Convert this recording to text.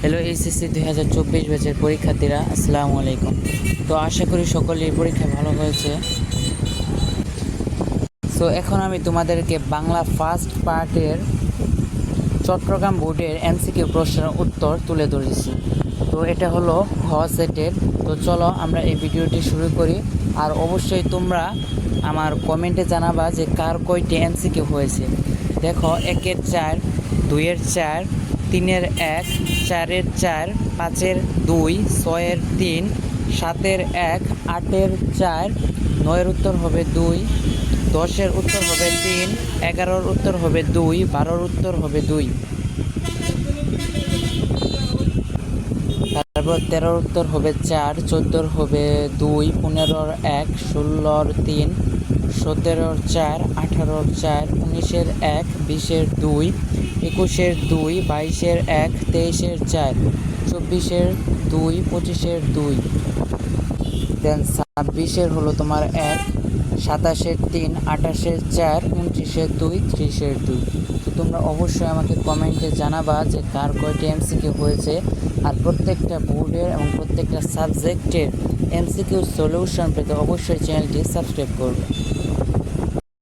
Hello HSC দুই হাজার চব্বিশ ব্যাচের পরীক্ষার্থীরা, আসসালামু আলাইকুম। তো আশা করি সকলের পরীক্ষা ভালো হয়েছে। সো এখন আমি তোমাদেরকে বাংলা ফার্স্ট পার্টের চট্টগ্রাম বোর্ডের এমসিকিউ প্রশ্নের উত্তর তুলে ধরেছি। তো এটা হলো খ সেটের তো চলো আমরা এই ভিডিওটি শুরু করি। আর অবশ্যই তোমরা আমার কমেন্টে জানাবা যে কার কয়টি এমসিকিউ হয়েছে। দেখো, একের চার, দুইয়ের চার তিনের এক, চারের চার, পাঁচের দুই, ছয়ের তিন, সাতের এক, আটের চার, নয়ের উত্তর হবে দুই, দশের উত্তর হবে তিন, এগারোর উত্তর হবে দুই, বারোর উত্তর হবে দুই। তারপর তেরোর উত্তর হবে চার, চোদ্দোর হবে দুই, পনেরোর এক, ষোলোর তিন সতেরোর চার আঠারোর চার, উনিশের এক, বিশের দুই, একুশের দুই, বাইশের এক, তেইশের চার, চব্বিশের দুই, পঁচিশের দুই। দেন ছাব্বিশের হলো তোমার এক, সাতাশের তিন, আঠাশের চার, উনত্রিশের দুই, ত্রিশের দুই। তো তোমরা অবশ্যই আমাকে কমেন্টে জানাবা যে কার কয়টি এমসিকিউ হয়েছে। আর প্রত্যেকটা বোর্ডের এবং প্রত্যেকটা সাবজেক্টের এমসিকিউ সলিউশন পেতে অবশ্যই চ্যানেলটি সাবস্ক্রাইব করবে।